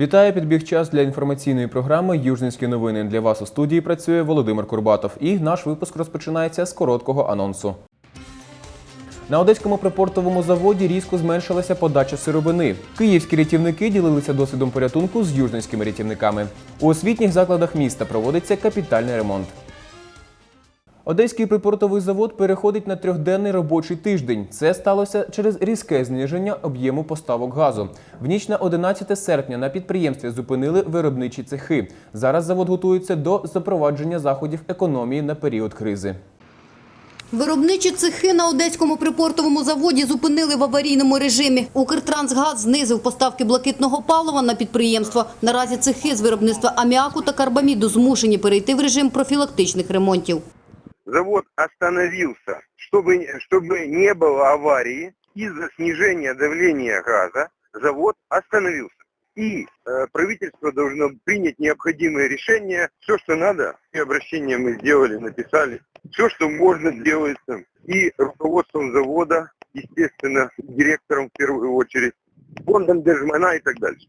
Вітаю, підбіг час для інформаційної програми Южницькі новини. Для вас у студії працює Володимир Курбатов. І наш випуск розпочинається з короткого анонсу. На одеському припортовому заводі різко зменшилася подача сировини. Київські рятівники ділилися досвідом порятунку з южницькими рятівниками. У освітніх закладах міста проводиться капітальний ремонт. Одеський припортовий завод переходить на трьохденний робочий тиждень. Це сталося через різке зниження об'єму поставок газу. В ніч на 11 серпня на підприємстві зупинили виробничі цехи. Зараз завод готується до запровадження заходів економії на період кризи. Виробничі цехи на одеському припортовому заводі зупинили в аварійному режимі. Укртрансгаз знизив поставки блакитного палива на підприємство. Наразі цехи з виробництва аміаку та карбаміду змушені перейти в режим профілактичних ремонтів. Завод остановился, чтобы, чтобы не было аварии из-за снижения давления газа, завод остановился. И э, правительство должно принять необходимые решения. Все, что надо, и обращения мы сделали, написали. Все, что можно, делается. И руководством завода, естественно, директором в первую очередь, фондом Держмана и так дальше.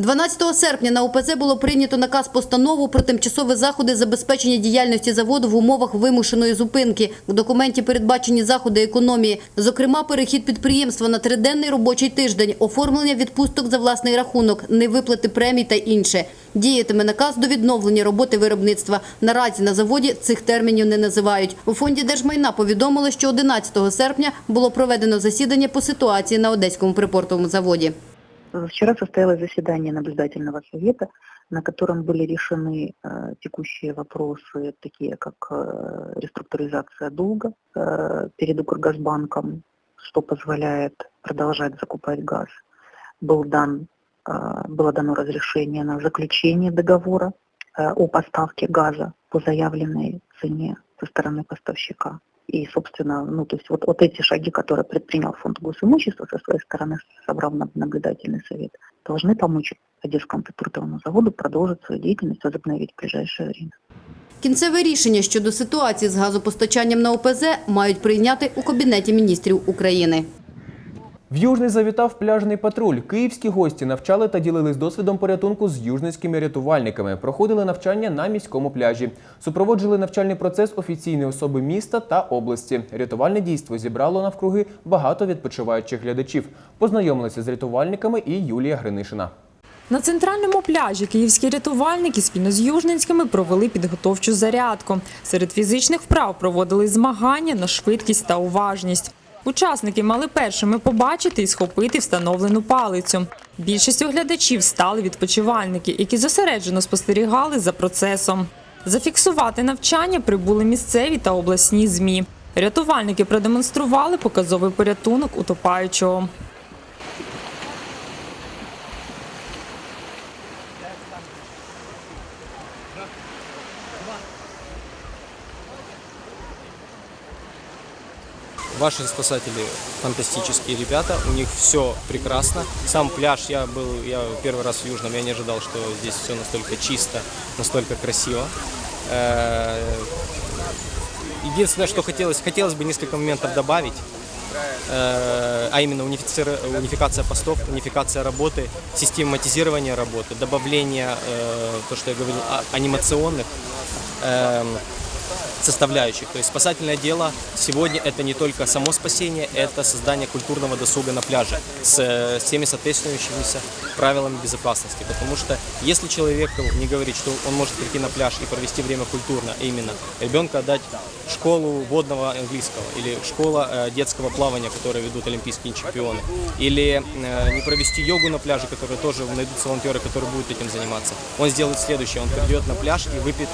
12 серпня на УПЗ було прийнято наказ постанову про тимчасові заходи забезпечення діяльності заводу в умовах вимушеної зупинки. В документі передбачені заходи економії, зокрема перехід підприємства на триденний робочий тиждень, оформлення відпусток за власний рахунок, невиплати премій та інше. Діятиме наказ до відновлення роботи виробництва. Наразі на заводі цих термінів не називають. У фонді держмайна повідомили, що 11 серпня було проведено засідання по ситуації на одеському припортовому заводі. Вчера состоялось заседание наблюдательного совета, на котором были решены э, текущие вопросы, такие как э, реструктуризация долга э, перед Укргазбанком, что позволяет продолжать закупать газ. Был дан, э, было дано разрешение на заключение договора э, о поставке газа по заявленной цене со стороны поставщика. И, собственно, ну, то есть вот, вот эти шаги, которые предпринял фонд госимущества со своей стороны, собрал наб- наблюдательный совет, должны помочь Одесскому припортовому заводу продолжить свою деятельность, возобновить в ближайшее время. Кінцеве рішення щодо ситуації з газопостачанням на ОПЗ мають прийняти у Кабінеті міністрів України. В Южний завітав пляжний патруль. Київські гості навчали та ділились досвідом порятунку з южницькими рятувальниками. Проходили навчання на міському пляжі. Супроводжували навчальний процес офіційні особи міста та області. Рятувальне дійство зібрало навкруги багато відпочиваючих глядачів. Познайомилися з рятувальниками і Юлія Гринишина. На центральному пляжі київські рятувальники спільно з Южницькими провели підготовчу зарядку. Серед фізичних вправ проводили змагання на швидкість та уважність. Учасники мали першими побачити і схопити встановлену палицю. Більшістю глядачів стали відпочивальники, які зосереджено спостерігали за процесом. Зафіксувати навчання прибули місцеві та обласні ЗМІ. Рятувальники продемонстрували показовий порятунок утопаючого. Ваши спасатели фантастические ребята, у них все прекрасно. Сам пляж, я был, я первый раз в Южном, я не ожидал, что здесь все настолько чисто, настолько красиво. Э, Единственное, что хотелось, хотелось бы несколько моментов добавить, э, а именно унификация постов, унификация работы, систематизирование работы, добавление, э, то, что я говорил, а- анимационных эм, составляющих. То есть спасательное дело сегодня это не только само спасение, это создание культурного досуга на пляже с э, всеми соответствующимися правилами безопасности. Потому что если человеку не говорить, что он может прийти на пляж и провести время культурно, а именно ребенка отдать в школу водного английского или школа э, детского плавания, которые ведут олимпийские чемпионы, или э, не провести йогу на пляже, которые тоже найдутся волонтеры, которые будут этим заниматься. Он сделает следующее, он придет на пляж и выпьет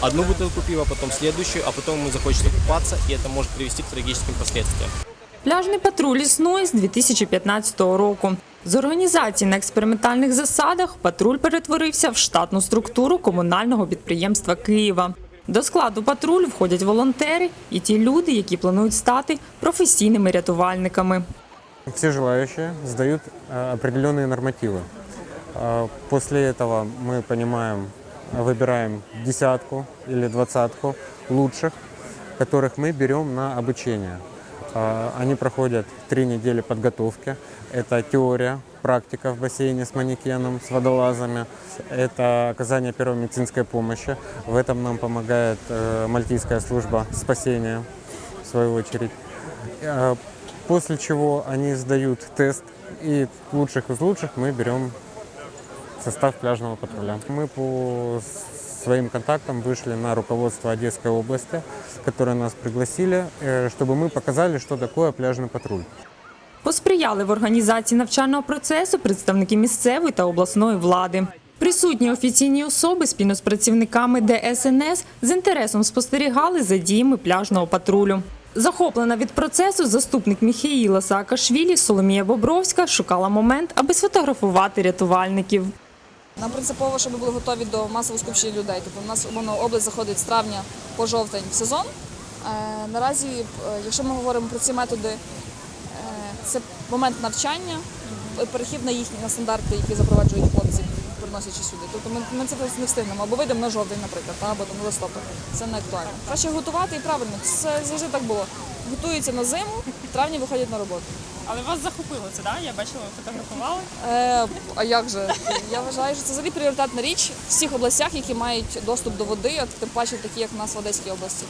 одну бутылку пива, потом следующую, а потом ему захочется купаться, и это может привести к трагическим последствиям. Пляжний патруль існує з 2015 року. З організації на експериментальних засадах патруль перетворився в штатну структуру комунального підприємства Києва. До складу патрулю входять волонтери і ті люди, які планують стати професійними рятувальниками. Все желающие сдают э, определенные нормативы. Э, После этого мы понимаем, выбираем десятку или двадцатку лучших, которых мы берем на обучение. Э, Они проходят три недели подготовки. Это теория, практика в бассейне с манекеном, с водолазами. Это оказание первой медицинской помощи. В этом нам помогает э, Мальтийская служба спасения, в свою очередь. Э, После чего они сдают тест, и лучших из лучших мы берем состав пляжного патруля. Мы по своим контактам вышли на руководство Одесской области, которые нас пригласили, э, чтобы мы показали, что такое пляжный патруль. Посприяли в організації навчального процесу представники місцевої та обласної влади. Присутні офіційні особи спільно з працівниками ДСНС з інтересом спостерігали за діями пляжного патрулю. Захоплена від процесу заступник Міхеїла Саакашвілі Соломія Бобровська шукала момент, аби сфотографувати рятувальників. Нам принципово, щоб ми були готові до масового скупчення людей. Тобто у нас умовно область заходить з травня по жовтень в сезон. Е, наразі, е, якщо ми говоримо про ці методи, е, це момент навчання, перехід на їхні на стандарти, які запроваджують хлопці, приносячи сюди. Тобто ми, ми це не встигнемо. Або вийдемо на жовтень, наприклад, або на листопад. Це не актуально. Краще готувати і правильно. Це завжди так було. Готуються на зиму, в травні виходять на роботу. Але вас захопило це, так? Я бачила, ви фотографували. Е, а як же? Я вважаю, що це взагалі пріоритетна річ в всіх областях, які мають доступ до води, а тим паче такі, як в нас в Одеській області.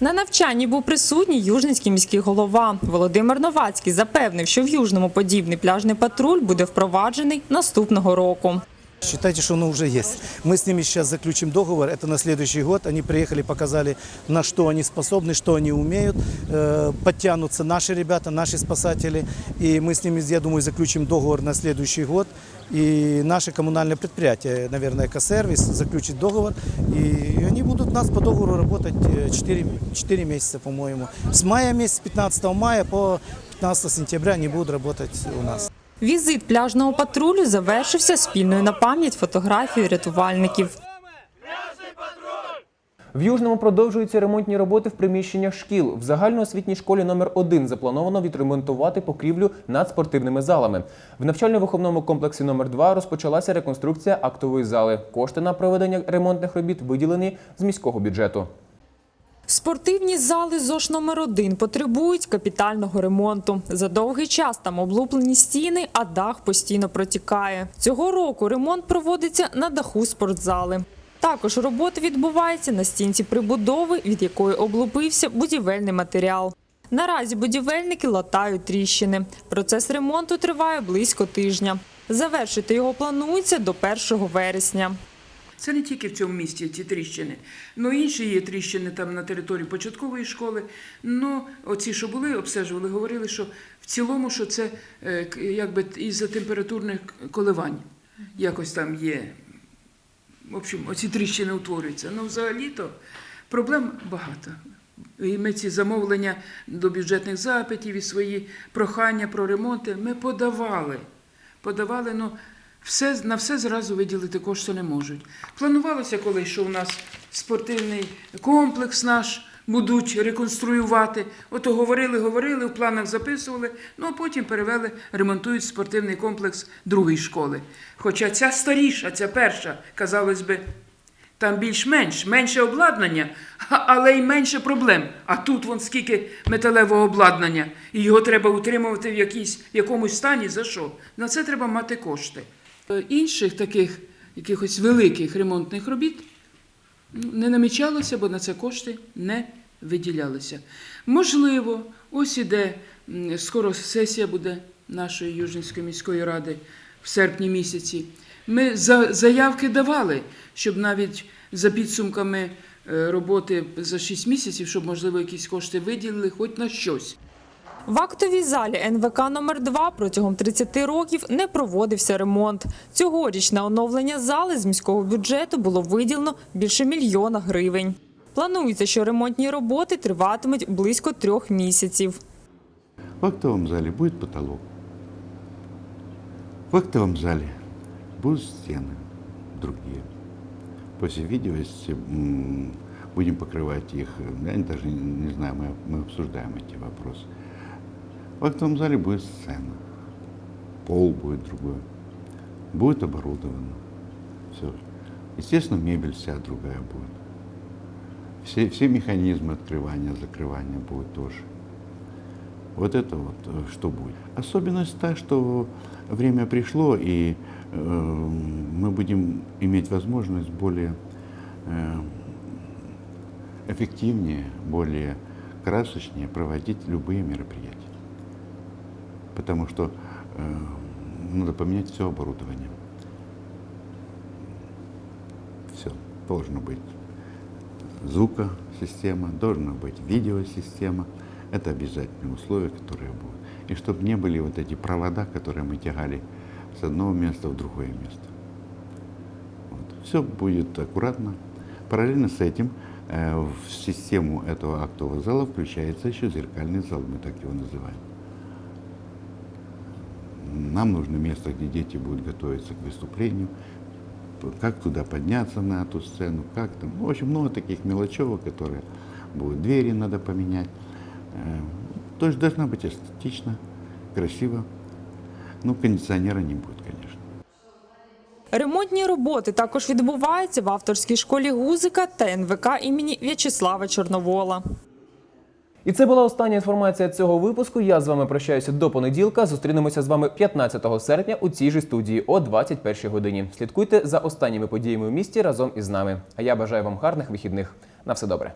На навчанні був присутній южницький міський голова. Володимир Новацький запевнив, що в Южному подібний пляжний патруль буде впроваджений наступного року. Считайте, что оно уже есть. Мы с ними сейчас заключим договор, это на следующий год. Они приехали, показали, на что они способны, что они умеют. Э, Подтянутся наши ребята, наши спасатели. И мы с ними, я думаю, заключим договор на следующий год. И наше коммунальное предприятие, наверное, экосервис, заключит договор. И они будут у нас по договору работать э, 4, 4 месяца, по-моему. С мая месяца, 15 мая по 15 сентября они будут работать у нас. Візит пляжного патрулю завершився спільною на пам'ять фотографією рятувальників. В Южному продовжуються ремонтні роботи в приміщеннях шкіл. В загальноосвітній школі номер 1 заплановано відремонтувати покрівлю над спортивними залами. В навчально-виховному комплексі номер 2 розпочалася реконструкція актової зали. Кошти на проведення ремонтних робіт виділені з міського бюджету. Спортивні зали ЗОШ номер 1 потребують капітального ремонту. За довгий час там облуплені стіни, а дах постійно протікає. Цього року ремонт проводиться на даху спортзали. Також роботи відбуваються на стінці прибудови, від якої облупився будівельний матеріал. Наразі будівельники латають тріщини. Процес ремонту триває близько тижня. Завершити його планується до 1 вересня. Це не тільки в цьому місті ці тріщини. Ну інші є тріщини там на території початкової школи. Ну, оці, що були, обстежували, говорили, що в цілому, що це е, якби із-за температурних коливань. Якось там є. В общем, оці тріщини утворюються. Ну, взагалі-то проблем багато. І ми ці замовлення до бюджетних запитів і свої прохання про ремонти ми подавали. Подавали, ну, все, на все зразу виділити кошти не можуть. Планувалося колись, що у нас спортивний комплекс наш будуть реконструювати. Ото говорили, говорили, в планах записували, ну а потім перевели, ремонтують спортивний комплекс другої школи. Хоча ця старіша, ця перша, казалось би, там більш-менш, менше обладнання, але й менше проблем. А тут вон скільки металевого обладнання, і його треба утримувати в якійсь, в якомусь стані. За що? На це треба мати кошти. Інших таких якихось великих ремонтних робіт ну, не намічалося, бо на це кошти не виділялися. Можливо, ось іде скоро сесія буде нашої Южненської міської ради в серпні місяці. Ми заявки давали, щоб навіть за підсумками е, роботи за 6 місяців, щоб можливо якісь кошти виділили, хоч на щось. В актовій залі НВК номер 2 протягом 30 років не проводився ремонт. Цьогоріч на оновлення зали з міського бюджету було виділено більше мільйона гривень. Планується, що ремонтні роботи триватимуть близько трьох місяців. В актовом зале будет потолок. В актовом зале будут стены другие. По всей видимости, м, будем покрывать их. Я даже не не знаю, мы, мы обсуждаем эти вопросы. В актовом зале будет сцена. Пол будет другой. Будет оборудовано. Все. Естественно, мебель вся другая будет. Все, все механизмы открывания, закрывания будут тоже. Вот это вот э, что будет. Особенность та, что время пришло, и э, мы будем иметь возможность более э, эффективнее, более красочнее проводить любые мероприятия. Потому что э, надо поменять все оборудование. Все должно быть звукосистема, должна быть видеосистема. Это обязательные условия, которые будут. И чтобы не были вот эти провода, которые мы тягали с одного места в другое место. Вот. Все будет аккуратно. Параллельно с этим э, в систему этого актового зала включается еще зеркальный зал, мы так его называем. Нам нужно место, где дети будут готовиться к выступлению, как туда подняться на эту сцену, как там. Ну, в общем, много таких мелочевок, которые будут. Двери надо поменять. Э, То есть должна быть эстетично, красиво. Ну, кондиционера не будет, конечно. Ремонтні роботи також відбуваються в авторській школі Гузика та НВК імені В'ячеслава Чорновола. І це була остання інформація цього випуску. Я з вами прощаюся до понеділка. Зустрінемося з вами 15 серпня у цій же студії о 21 годині. Слідкуйте за останніми подіями у місті разом із нами. А я бажаю вам гарних вихідних. На все добре.